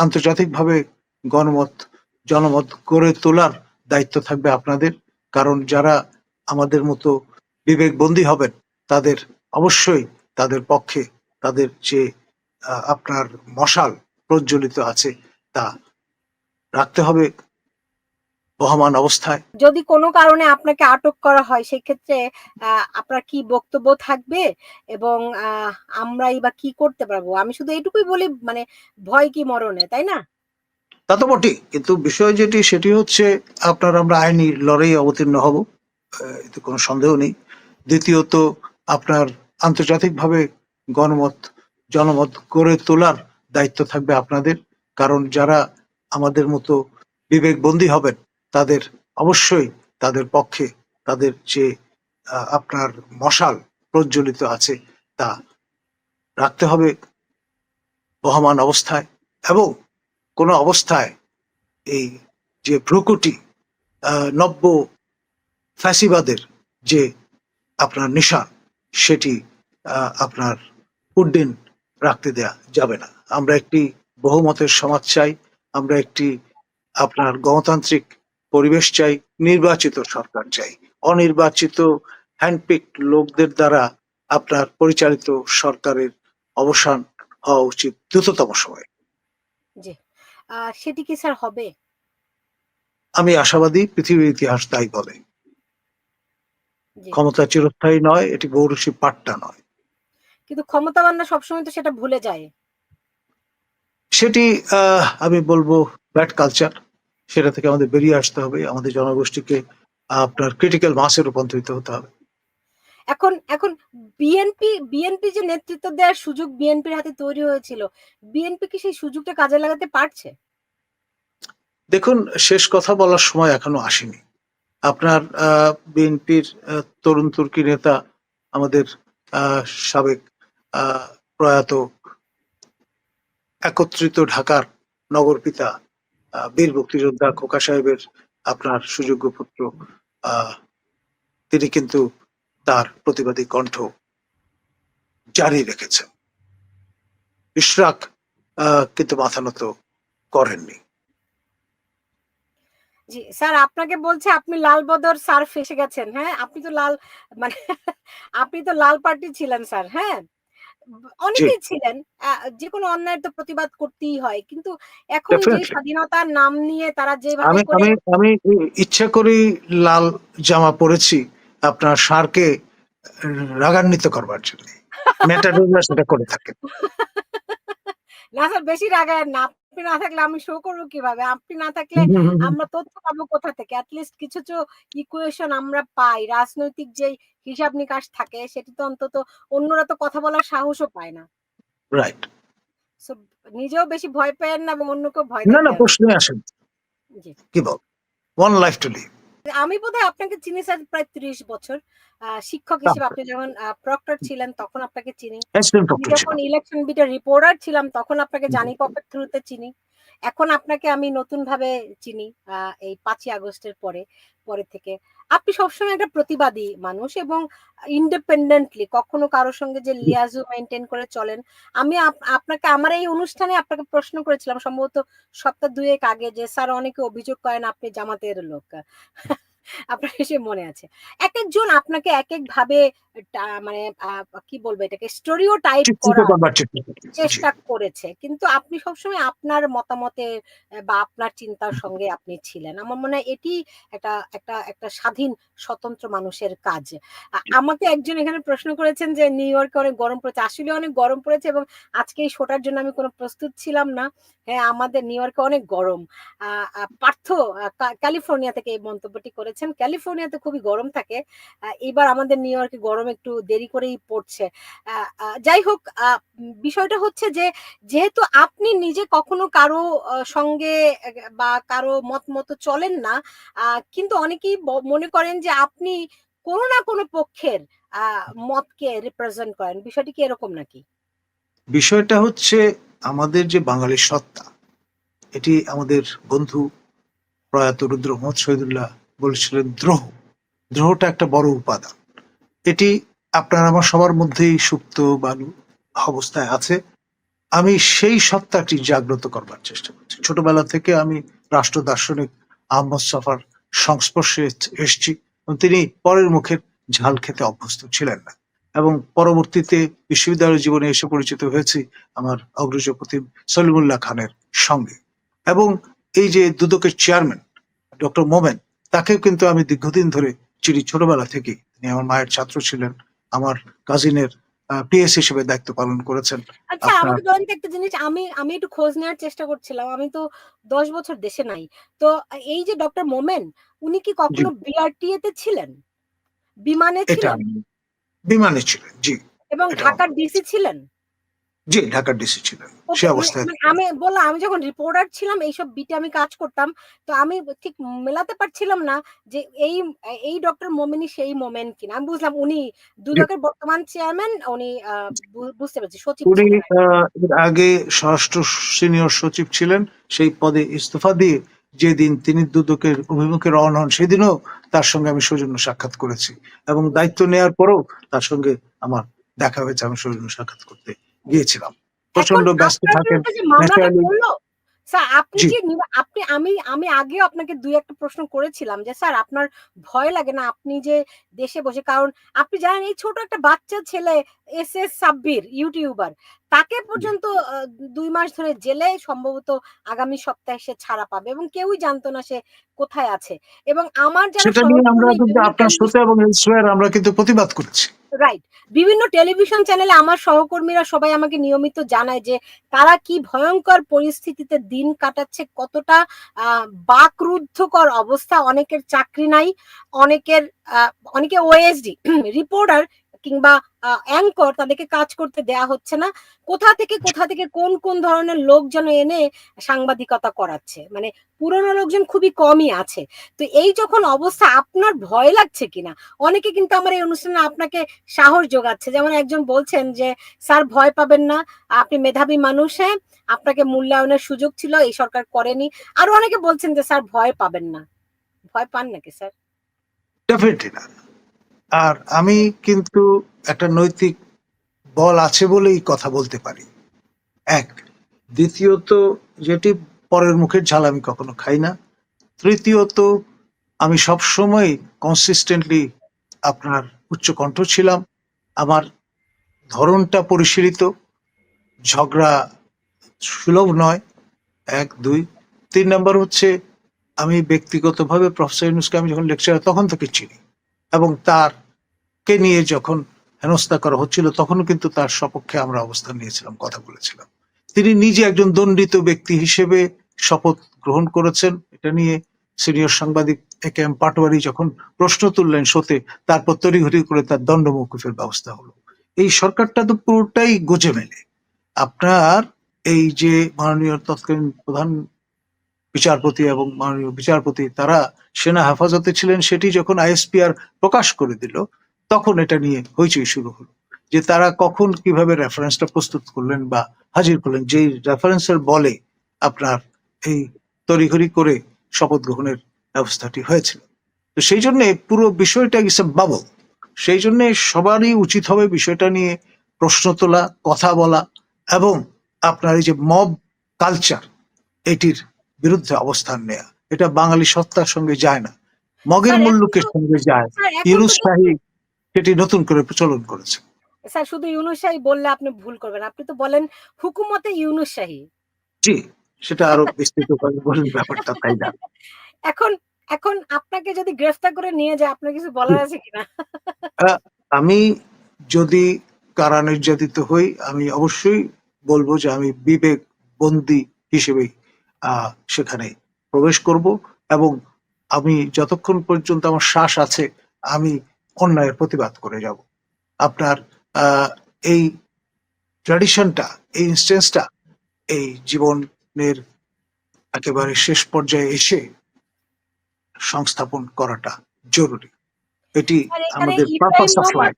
আন্তর্জাতিকভাবে গণমত, জনমত গড়ে তোলার দায়িত্ব থাকবে আপনাদের। কারণ যারা আমাদের মতো বিবেকবন্দী হবেন, তাদের অবশ্যই তাদের পক্ষে তাদের যে আপনার মশাল প্রজ্বলিত আছে তা রাখতে হবে। বহমান অবস্থায়। যদি কোনো কারণে আপনাকে আটক করা হয় সেক্ষেত্রে আপনার কি বক্তব্য থাকবে? এবং আমরাই বা কি করতে পারব? আমি শুধু এইটুকুই বলি মানে ভয় কি মরণে তাই না? তা তো বটেই কিন্তু বিষয় যেটি সেটি হচ্ছে আপনার আমরা আইনি লড়াই অবতীর্ণ হব এতে কোনো সন্দেহ নেই। দ্বিতীয়ত আপনার আন্তর্জাতিকভাবে গণমত জনমত গড়ে তোলার দায়িত্ব থাকবে আপনাদের কারণ যারা আমাদের মতো বিবেকবন্দী হবেন তাদের অবশ্যই তাদের পক্ষে তাদের যে আপনার মশাল প্রজ্বলিত আছে তা রাখতে হবে বহমান অবস্থায় এবং কোনো অবস্থায় এই যে ভ্রুকুটি নব্য ফ্যাসিবাদের যে আপনার নিশান সেটি আপনার উড্ডীন রাখতে দেয়া যাবে না। আমরা একটি বহুমতের সমাজ চাই, আমরা একটি আপনার গণতান্ত্রিক পরিবেশ চাই নির্বাচিত সরকার চাই। অনির্বাচিত হ্যান্ডপিক লোকদের দ্বারা আপনার পরিচালিত সরকারের অবসান হওয়া উচিত দ্রুততম সময়ে। জি। সেটি কি স্যার হবে? আমি আশাবাদী পৃথিবীর ইতিহাস তাই বলে। ক্ষমতা চিরস্থায়ী নয় এটি গৌরসী পাট্টা নয়। কিন্তু ক্ষমতাবানরা সবসময় তো সেটা ভুলে যায়। সেটি আহ, আমি বলব ব্যাড কালচার। সেটা থেকে আমাদের বেরিয়ে আসতে হবে আমাদের জনগোষ্ঠীকে আপনার ক্রিটিক্যাল মাসে রূপান্তরিত হতে হবে। এখন এখন বিএনপি বিএনপি যে নেতৃত্ব দেওয়ার সুযোগ বিএনপির হাতে তৈরি হয়েছিল বিএনপি কি সেই সুযোগটা কাজে লাগাতে পারছে? দেখুন শেষ কথা বলার সময় এখনও আসেনি। আপনার বিএনপির তরুণ তুর্কি নেতা আমাদের আহ, সাবেক আহ, প্রয়াত একত্রিত ঢাকার নগরপিতা বীর মুক্তিযোদ্ধা খোকা সাহেবের আপনার সুযোগ্য পুত্র তিনি কিন্তু তার প্রতিবাদী কণ্ঠ জারি রেখেছেন। ইশরাক কিন্তু মাথা নত করেননি। জি, স্যার, আপনাকে বলছে, আপনি লাল বদর, স্যার, ফেসে গেছেন হ্যাঁ? আপনি তো লাল মানে আপনি তো লাল পার্টি ছিলেন, স্যার হ্যাঁ? অনেকেই ছিলেন যে কোনো অন্যায়ের তো প্রতিবাদ করতেই হয়। কিন্তু এখন যে স্বাধীনতার নাম নিয়ে তারা যেভাবে আমি আমি আমি ইচ্ছা করি লাল জামা পরেছি আপনার সারকে রাগান্বিত করবার জন্য। নেতারা সেটা করে থাকে না স্যার বেশি রাগায় না আপনি না থাকলে আমি শো করব কীভাবে? আপনি না থাকলে আমরা তথ্য পাবো কোথা থেকে? অ্যাটলিস্ট কিছু কিছু ইকুয়েশন আমরা পাই। রাজনৈতিক যে হিসাব নিকাশ থাকে সেটি তো অন্তত অন্যরা তো কথা বলার সাহসও পায় না। রাইট নিজেও বেশি ভয় পেয়েন না এবং অন্যকেও ভয় না না প্রশ্ন আসেন। কি বল? ওয়ান লাইফ টু লিভ আমি বোধহয় আপনাকে চিনি স্যার প্রায় ত্রিশ বছর। আহ, শিক্ষক হিসেবে আপনি যখন প্রক্টর ছিলেন তখন আপনাকে চিনি। যখন ইলেকশন বিটের রিপোর্টার ছিলাম তখন আপনাকে জানি পপের থ্রুতে চিনি। এখন আপনাকে আমি নতুন ভাবে চিনি এই পাঁচই আগস্টের পরে পরে থেকে। আপনি সবসময় একটা প্রতিবাদী মানুষ এবং ইন্ডিপেন্ডেন্টলি কখনো কারোর সঙ্গে যে লিয়াজু মেনটেন করে চলেন, আমি আপ- আপনাকে, আমার এই অনুষ্ঠানে আপনাকে প্রশ্ন করেছিলাম, সম্ভবত সপ্তাহ দুয়েক আগে যে, স্যার, অনেকে অভিযোগ করেন আপনি জামাতের লোক। আপনার সে মনে আছে। এক একজন আপনাকে এক এক ভাবে মানে কি বলব এটাকে স্টোরিও টাইপ করা চেষ্টা করেছে। কিন্তু আপনি সবসময় আপনার মতামতে বা আপনার চিন্তার সঙ্গে আপনি ছিলেন। আমার মনে হয় এটি একটা একটা একটা স্বাধীন স্বতন্ত্র মানুষের কাজ। আমাকে একজন এখানে প্রশ্ন করেছেন যে নিউ ইয়র্কে অনেক গরম পড়েছে। আসলে অনেক গরম পড়েছে এবং আজকে এই শোটার জন্য আমি কোনো প্রস্তুত ছিলাম না। হ্যাঁ আমাদের নিউ ইয়র্কে অনেক গরম। পার্থ ক্যালিফোর্নিয়া থেকে এই মন্তব্যটি করেছেন ক্যালিফোর্নিয়াতে খুবই গরম থাকে। এবার আমাদের নিউ ইয়র্কে গরম একটু দেরি করেই পড়ছে। যাই হোক বিষয়টা হচ্ছে যে, যেহেতু আপনি নিজে কখনো কারও সঙ্গে, বা কারও মত মতো চলেন না কিন্তু অনেকেই মনে করেন যে আপনি কোনো না কোনো পক্ষের মতকে রিপ্রেজেন্ট করেন। বিষয়টি কি এরকম নাকি? বিষয়টা হচ্ছে আমাদের যে বাঙালি সত্তা, এটি আমাদের বন্ধু প্রয়াত রুদ্র মোহাম্মদ শহীদুল্লাহ বলেছিলেন দ্রোহ। দ্রোহটা একটা বড় উপাদান। এটি আপনার আমার সবার মধ্যেই সুপ্ত বালু অবস্থায় আছে। আমি সেই সত্তাটি জাগ্রত করবার চেষ্টা করছি। ছোটবেলা থেকে আমি রাষ্ট্র দার্শনিক আহমদ সফার সংস্পর্শে এসেছি তিনি পরের মুখের ঝাল খেতে অভ্যস্ত ছিলেন না। এবং পরবর্তীতে বিশ্ববিদ্যালয় জীবনে এসে পরিচিত হয়েছি আমার অগ্রজ প্রতিম সলিমুল্লাহ খানের সঙ্গে। এবং এই যে দুদকের চেয়ারম্যান, ডক্টর মোমেন তাকেও কিন্তু আমি দীর্ঘদিন ধরে চিনি ছোটবেলা থেকে তিনি আমার মায়ের ছাত্র ছিলেন আমার কাজিনের পিএস হিসেবে দায়িত্ব পালন করেছেন। আচ্ছা আমাকে বলেন একটা জিনিস আমি আমি একটু খোঁজ নেওয়ার চেষ্টা করছিলাম আমি তো দশ বছর দেশে নাই। তো এই যে ডক্টর মোমেন উনি কি কখনো বিআরটিএ তে ছিলেন? বিমানে ছিলেন? বিমানে ছিলেন জি। এবং ঢাকার ডিসি ছিলেন? জি ঢাকার ডিসি ছিলেন সে অবস্থায় মানে আমি বললাম আমি যখন রিপোর্টার ছিলাম এইসব বিটে আমি কাজ করতাম তো আমি ঠিক মেলাতে পারছিলাম না যে এই এই ডক্টর মোমেনই সেই মোমেন কিনা। আমি বুঝলাম উনি দুদকের বর্তমান চেয়ারম্যান উনি বুঝতে পারছি সচিব উনি আগে স্বরাষ্ট্র সিনিয়র সচিব ছিলেন সেই পদে ইস্তফা দিয়ে যেদিন তিনি দুদকের অভিমুখে রওনা হন সেদিনও তার সঙ্গে আমি সৌজন্য সাক্ষাৎ করেছি। এবং দায়িত্ব নেওয়ার পরেও তার সঙ্গে আমার দেখা হয়েছে আমি সৌজন্য সাক্ষাৎ করতে। গিয়েছিলাম। প্রচণ্ড ব্যস্ত থাকেন স্যার আপনি যে আপনি আমি আমি আগেও আপনাকে দুই একটা প্রশ্ন করেছিলাম যে স্যার আপনার ভয় লাগে না আপনি যে দেশে বসে কারণ আপনি জানেন এই ছোট একটা বাচ্চা ছেলে এস এস সাব্বির ইউটিউবার তাকে পর্যন্ত দুই মাস ধরে জেলে সম্ভবত আগামী সপ্তাহে সে ছাড়া পাবে এবং কেউই জানতো না সে কোথায় আছে। এবং আমার যারা সেটা নিয়ে আমরা কিন্তু আপনার সাথে এবং আমরা কিন্তু প্রতিবাদ করেছি। রাইট বিভিন্ন টেলিভিশন চ্যানেলে আমার সহকর্মীরা সবাই আমাকে নিয়মিত জানায় যে তারা কি ভয়ঙ্কর পরিস্থিতিতে দিন কাটাচ্ছে, কতটা বাকরুদ্ধকর অবস্থা, অনেকের চাকরি নাই, অনেকের অনেকে ওএসডি রিপোর্টার কিংবা অ্যাঙ্কর তাদেরকে কাজ করতে দেয়া হচ্ছে না। কোথা থেকে কোথা থেকে কোন কোন ধরনের লোক যেন এনে সাংবাদিকতা করাচ্ছে? মানে পুরনো লোকজন খুবই কমই আছে। তো এই যখন অবস্থা, আপনার ভয় লাগছে কিনা? অনেকে কিন্তু আমার এই অনুষ্ঠানে আপনাকে সাহস যোগাচ্ছে। যেমন একজন বলছেন যে, স্যার, ভয় পাবেন না। আপনি মেধাবী মানুষ হ্যাঁ? আপনাকে মূল্যায়নের সুযোগ ছিল, এই সরকার করেনি। আরও অনেকে বলছেন যে, স্যার, ভয় পাবেন না। ভয় পান নাকি, স্যার? ডেফিনেটলি না আর আমি কিন্তু একটা নৈতিক বল আছে বলেই কথা বলতে পারি। এক, দ্বিতীয়ত যেটি পরের মুখের ঝাল আমি কখনো খাই না। তৃতীয়ত, আমি সবসময় কনসিস্টেন্টলি আপনার উচ্চকণ্ঠ ছিলাম। আমার ধরনটা পরিশীলিত। ঝগড়া সুলভ নয়। এক, দুই, তিন নম্বর হচ্ছে আমি ব্যক্তিগতভাবে প্রফেসর ইউনুসকে আমি যখন লেকচার তখন থেকে চিনি। এবং তার কে নিয়ে যখন হেনস্থা করা হচ্ছিল, তখনও কিন্তু তার সপক্ষে আমরা অবস্থান নিয়েছিলাম, কথা বলেছিলাম। তিনি নিজে একজন দণ্ডিত ব্যক্তি হিসেবে শপথ গ্রহণ করেছেন। এটা নিয়ে সিনিয়র সাংবাদিক এ কে এম পাটোয়ারি যখন প্রশ্ন তুললেন শোতে তারপর তড়িঘড়ি করে তার দণ্ড মৌকুফের ব্যবস্থা হলো। এই সরকারটা তো পুরোটাই গোজে মেলে। আপনার এই যে মাননীয় তৎকালীন প্রধান বিচারপতি এবং মাননীয় বিচারপতি তারা সেনা হেফাজতে ছিলেন, সেটি যখন আইএসপিআর প্রকাশ করে দিল, তখন এটা নিয়ে হইচই শুরু হলো। যে তারা কখন কীভাবে রেফারেন্সটা প্রস্তুত করলেন বা হাজির করলেন, যেই রেফারেন্সের বলে আপনার এই তড়িঘড়ি করে শপথ গ্রহণের ব্যবস্থাটি হয়েছিল। তো সেই জন্য পুরো বিষয়টা ইস বাবল সেই জন্য সবারই উচিত হবে বিষয়টা নিয়ে প্রশ্ন তোলা, কথা বলা এবং আপনার এই যে মব কালচার এটির বিরুদ্ধে অবস্থান নেয়া। এটা বাঙালি সত্তার সঙ্গে যায় না। মগের মুল্লুকের সঙ্গে যায়। ইউনুস শাহী সেটি নতুন করে প্রচলন করেছে। স্যার শুধু ইউনুস শাহী বললে আপনি ভুল করবেন। আপনি তো বলেন হুকুমতে ইউনুস শাহী। জি সেটা আরও বিস্তৃত করে বলেন ব্যাপারটা তাই না? এখন এখন আপনাকে যদি গ্রেফতার করে নিয়ে যায় আপনার কিছু বলার আছে কিনা আমি যদি কারা নির্যাতিত হই আমি অবশ্যই বলব যে আমি বিবেক বন্দি হিসেবেই সেখানে প্রবেশ করব এবং আমি যতক্ষণ পর্যন্ত আমার শ্বাস আছে আমি অন্যায়ের প্রতিবাদ করে যাব। আপনার আহ, এই ট্র্যাডিশনটা এই ইনস্টেন্সটা এই জীবনের একেবারে শেষ পর্যায়ে এসে সংস্থাপন করাটা জরুরি। এটি আমাদের purpose of life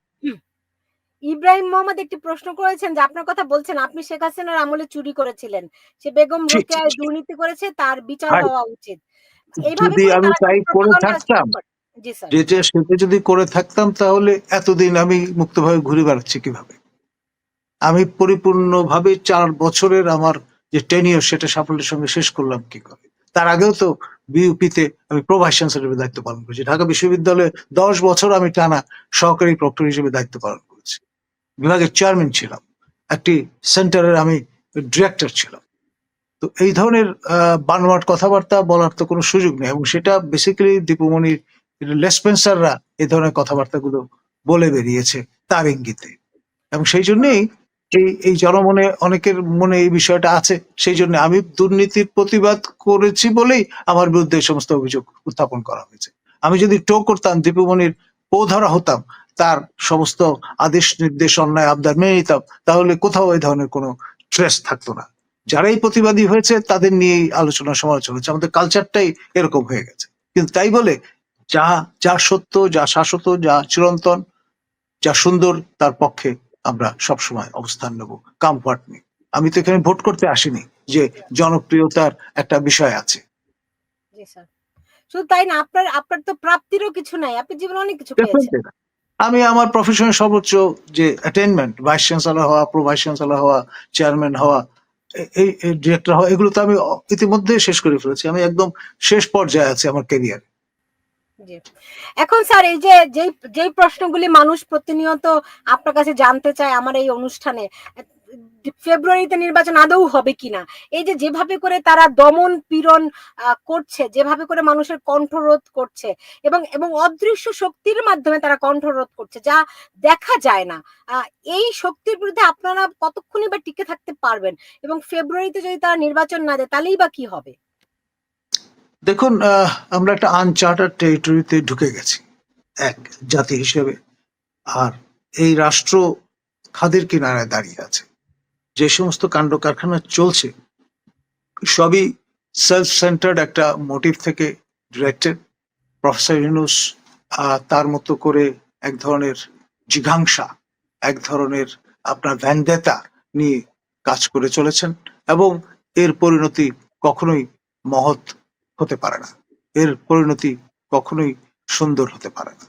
Ibrahim Mohammad একটি প্রশ্ন করেছেন যে আপনার কথা বলছেন আপনি শেখ হাসিনার আমলে চুরি করেছিলেন। সে বেগম জি। দুর্নীতি করেছে তার বিচার হওয়া উচিত। যদি আমি তাই করে থাকতাম যেটা সেটা যদি করে থাকতাম তাহলে এতদিন আমি মুক্তভাবে ঘুরে বেড়াচ্ছি কীভাবে? আমি পরিপূর্ণভাবে চার বছরের আমার যে টেনিয়র সেটা সাফল্যের সঙ্গে শেষ করলাম কি করে? তার আগেও তো বিউপিতে আমি প্রো ভাইস চ্যান্সেলরের দায়িত্ব পালন করেছি। ঢাকা বিশ্ববিদ্যালয়ে দশ বছর আমি টানা সহকারী প্রক্টর হিসেবে দায়িত্ব পালন বিভাগের চেয়ারম্যান ছিলাম। একটি সেন্টারের আমি ডিরেক্টর ছিলাম। তো এই ধরনের বানোয়াট কথাবার্তা বলার তো কোনো সুযোগ নেই এবং সেটা বেসিক্যালি দীপুমণির লেসপেন্সাররা এই ধরনের কথাবার্তাগুলো বলে বেরিয়েছে তার ইঙ্গিতে। এবং সেই জন্যই এই এই জনমনে অনেকের মনে এই বিষয়টা আছে, সেই জন্য আমি দুর্নীতির প্রতিবাদ করেছি বলেই আমার বিরুদ্ধে এই সমস্ত অভিযোগ উত্থাপন করা হয়েছে। আমি যদি টো করতাম দীপুমণির ধরা হতাম, তার সমস্ত আদেশ, নির্দেশ, অন্যায়, আবদার মেনে নিতাম, তাহলে কোথাও এই ধরনের কোনো ট্রেস থাকতো না। যারাই প্রতিবাদী হয়েছে, তাদের নিয়েই আলোচনা, সমালোচনা হচ্ছে। আমাদের কালচারটাই এরকম হয়ে গেছে। কিন্তু তাই বলে, যা যা সত্য, যা শাশ্বত, যা চিরন্তন, যা সুন্দর, তার পক্ষে আমরা সবসময় অবস্থান নেব কামফার্ট নেই আমি তো এখানে ভোট করতে আসিনি যে জনপ্রিয়তার একটা বিষয় আছে। জি স্যার শুধু তাই না আপনার আপনার তো প্রাপ্তিরও কিছু নাই আপনি জীবনে অনেক কিছু পেয়েছেন। আমি আমার প্রফেশনের সর্বোচ্চ যে অ্যাটেনমেন্ট ভাইস চ্যান্সেলর হওয়া প্রো ভাইস চ্যান্সেলর হওয়া চেয়ারম্যান হওয়া এই ডিরেক্টর হওয়া এগুলো তো আমি ইতিমধ্যে শেষ করে ফেলেছি। আমি একদম শেষ পর্যায়ে আছি আমার ক্যারিয়ার এখন স্যার এই যে যেই যেই প্রশ্নগুলি মানুষ প্রতিনিয়ত আপনার কাছে জানতে চায় আমার এই অনুষ্ঠানে ফেব্রুয়ারিতে নির্বাচন আদৌ হবে কিনা? এই যে যেভাবে করে তারা দমন পীড়ন করছে, যেভাবে করে মানুষের কণ্ঠরোধ করছে এবং এবং অদৃশ্য শক্তির মাধ্যমে তারা কণ্ঠরোধ করছে, যা দেখা যায় না। এই শক্তির বিরুদ্ধে আপনারা কতক্ষণই বা টিকে থাকতে পারবেন? এবং ফেব্রুয়ারিতে যদি তারা নির্বাচন না দেয়, তাহলেই বা কি হবে? দেখুন আমরা একটা আনচার্টার টেরিটরিতে ঢুকে গেছি, এক জাতি হিসেবে। আর এই রাষ্ট্র খাদের কিনারায় দাঁড়িয়ে আছে। যে সমস্ত কাণ্ড কারখানা চলছে, সবই সেলফ সেন্টার্ড একটা মোটিভ থেকে ডিরেক্টেড প্রফেসর ইউনুস তার মতো করে এক ধরনের জিঘাংসা, এক ধরনের আপনার ভ্যানদেতা নিয়ে কাজ করে চলেছেন এবং এর পরিণতি কখনোই মহৎ হতে পারে না। এর পরিণতি কখনোই সুন্দর হতে পারে না।